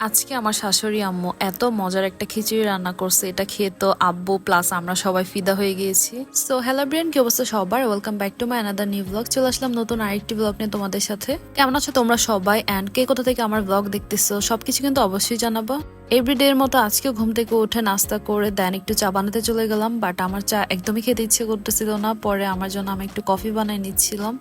আজকে আমার শাশুড়ি আম্মু এত মজার একটা খিচুড়ি রান্না করছে। এটা খেয়ে তো আব্বু প্লাস আমরা সবাই ফিদা হয়ে গিয়েছি। সো হ্যালো ব্রেন কি অবস্থা সবার? Welcome back to my another new blog চলে আসলাম নতুন আরেকটি ব্লগ নিয়ে তোমাদের সাথে। কেমন আছো তোমরা সবাই? অ্যান্ড কে কোথা থেকে আমার ব্লগ দেখতেছো? সবকিছু কিন্তু অবশ্যই জানাব। এভরিডে এর মতো আজকেও ঘুম থেকে উঠে নাস্তা করে দেন একটু চা বানাতে চলে গেলাম। বাট আমার চা একদমই খেতে ইচ্ছে করতেছিল না। পরে আমার জন্য আমি একটু কফি বানিয়ে নিচ্ছিলাম।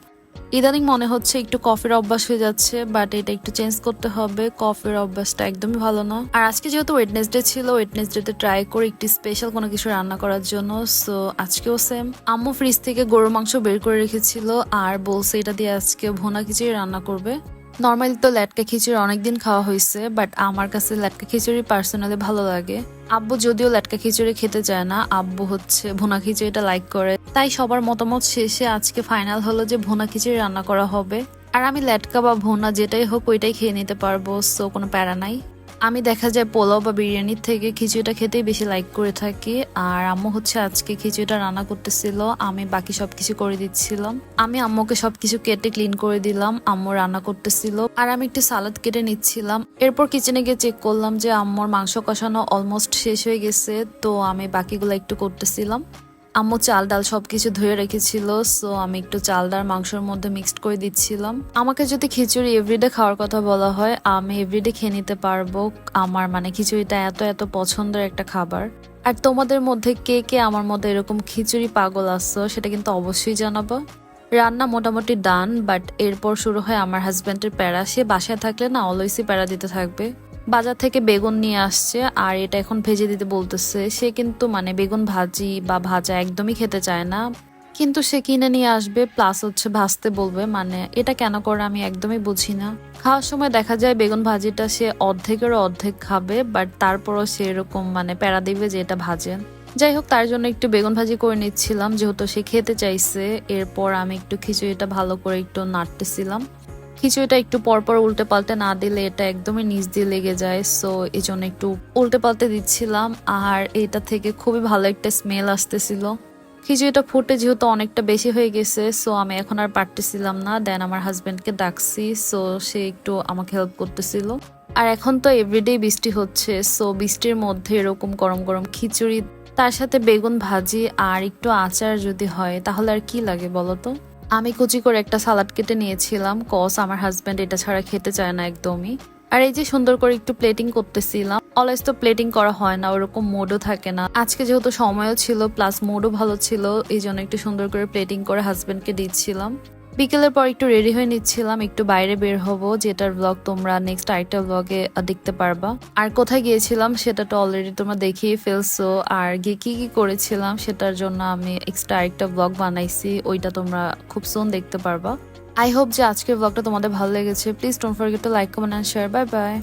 ইদানিং মনে হচ্ছে একটু কফির অভ্যাস হয়ে যাচ্ছে বাট এটা একটু চেঞ্জ করতে হবে। কফির অভ্যাসটা একদমই ভালো না। আর আজকে যেহেতু ওয়েডনেসডে ছিল ওয়েডনেসডেতে ট্রাই করে একটি স্পেশাল কোনো কিছু রান্না করার জন্য। সো আজকেও সেম আম্মু ফ্রিজ থেকে গরুর মাংস বের করে রেখেছিল, আর বলছে এটা দিয়ে আজকে ভোনা খিচুড়ি রান্না করবে। নর্মালি তো ল্যাটকা খিচুড়ি অনেকদিন খাওয়া হয়েছে বাট আমার কাছে ল্যাটকা খিচুড়ি পার্সোনালি ভালো লাগে। আব্বু যদিও ল্যাটকা খিচুড়ি খেতে চায় না, আব্বু হচ্ছে ভুনা খিচুড়িটা লাইক করে। তাই সবার মতামত শেষে আজকে ফাইনাল হলো যে ভুনা খিচুড়ি রান্না করা হবে। আর আমি ল্যাটকা বা ভুনা যেটাই হোক ওইটাই খেয়ে নিতে পারব সো কোনো প্যারা নাই। আমি দেখা যায় পোলাও বা বিরিয়ানির থেকে খিচুড়িটা খেতেই বেশি লাইক করে থাকি। আর আম্মু হচ্ছে আজকে খিচুড়িটা রান্না করতেছিল, আমি বাকি সবকিছু করে দিচ্ছিলাম। আমি আম্মুকে সব কিছু কেটে ক্লিন করে দিলাম, আম্মু রান্না করতেছিল। আর আমি একটু সালাদ কেটে নিচ্ছিলাম। এরপর কিচেনে গিয়ে চেক করলাম যে আম্মুর মাংস কষানো অলমোস্ট শেষ হয়ে গেছে, তো আমি বাকিগুলো একটু করতেছিলাম। আম্মু চাল ডাল সবকিছু ধুয়ে রেখেছিল সো আমি একটু চাল ডাল মাংসের মধ্যে মিক্সড করে দিচ্ছিলাম। আমাকে যদি খিচুড়ি এভরিডে খাওয়ার কথা বলা হয়, আমি এভরিডে খেয়ে নিতে পারব। আমার মানে খিচুড়িটা এত এত পছন্দের একটা খাবার। আর তোমাদের মধ্যে কে কে আমার মধ্যে এরকম খিচুড়ি পাগল আসছো সেটা কিন্তু অবশ্যই জানাব। রান্না মোটামুটি ডান বাট এরপর শুরু হয় আমার হাজব্যান্ডের প্যারা। সে বাসায় থাকলে না অলওয়েসই প্যারা দিতে থাকবে। বাজার থেকে বেগুন নিয়ে আসছে, আর এটা এখন ভেজে দিতে বলতেছে। সে কিন্তু মানে বেগুন ভাজি বা ভাজা একদমই খেতে চায় না। কিন্তু সে কিনে নিয়ে আসবে প্লাস হচ্ছে ভাজতে বলবে। মানে এটা কেন করে আমি একদমই বুঝি না। খাওয়ার সময় দেখা যায় বেগুন ভাজিটা সে অর্ধেকেরও অর্ধেক খাবে বাট তারপরও সে এরকম মানে প্যারা দিবে যে এটা ভাজে। যাই হোক, তার জন্য একটু বেগুন ভাজি করে নিচ্ছিলাম, যেহেতু সে খেতে চাইছে। এরপর আমি একটু খিচুড়িটা ভালো করে একটু নাড়তেছিলাম। খিচুড়িটা একটু পরপর উল্টে পাল্টে না দিলে এটা একদমই নিচ দিয়ে লেগে যায়। সো এই জন্য একটু উল্টে পাল্টে দিচ্ছিলাম। আর এটা থেকে খুবই ভালো একটা স্মেল আসতেছিল। খিচুড়িটা ফুটে যেহেতু অনেকটা বেশি হয়ে গেছে সো আমি এখন আর পারতেছিলাম না। দেন আমার হাজবেন্ডকে ডাকছি সো সে একটু আমাকে হেল্প করতেছিল। আর এখন তো এভরিডে বৃষ্টি হচ্ছে সো বৃষ্টির মধ্যে এরকম গরম গরম খিচুড়ি, তার সাথে বেগুন ভাজি আর একটু আচার যদি হয়, তাহলে আর কি লাগে বলো তো? আমি কুচি করে একটা সালাড কেটে নিয়েছিলাম। কস, আমার হাজব্যান্ড এটা ছাড়া খেতে চায় না একদমই। আর এই যে সুন্দর করে একটু প্লেটিং করতেছিলাম। অলওয়েজ তো প্লেটিং করা হয় না, ওরকম মোডও থাকে না। আজকে যেহেতু সময়ও ছিল প্লাস মোডও ভালো ছিল এই জন্য একটু সুন্দর করে প্লেটিং করে হাজব্যান্ডকে দিচ্ছিলাম। বিকেলের পর একটু রেডি হয়ে নিচ্ছিলাম, একটু বাইরে বের হব, যেটার ব্লগ তোমরা নেক্সট আরেকটা ব্লগে দেখতে পারবা। আর কোথায় গিয়েছিলাম সেটা তো অলরেডি তোমরা দেখিয়ে ফেলছো। আর গিয়ে কি কি করেছিলাম সেটার জন্য আমি এক্সট্রা আরেকটা ব্লগ বানাইছি, ওইটা তোমরা খুব সুন দেখতে পারবা। আই হোপ যে আজকের ব্লগটা তোমাদের ভালো লেগেছে। Please don't forget to like comment and share bye bye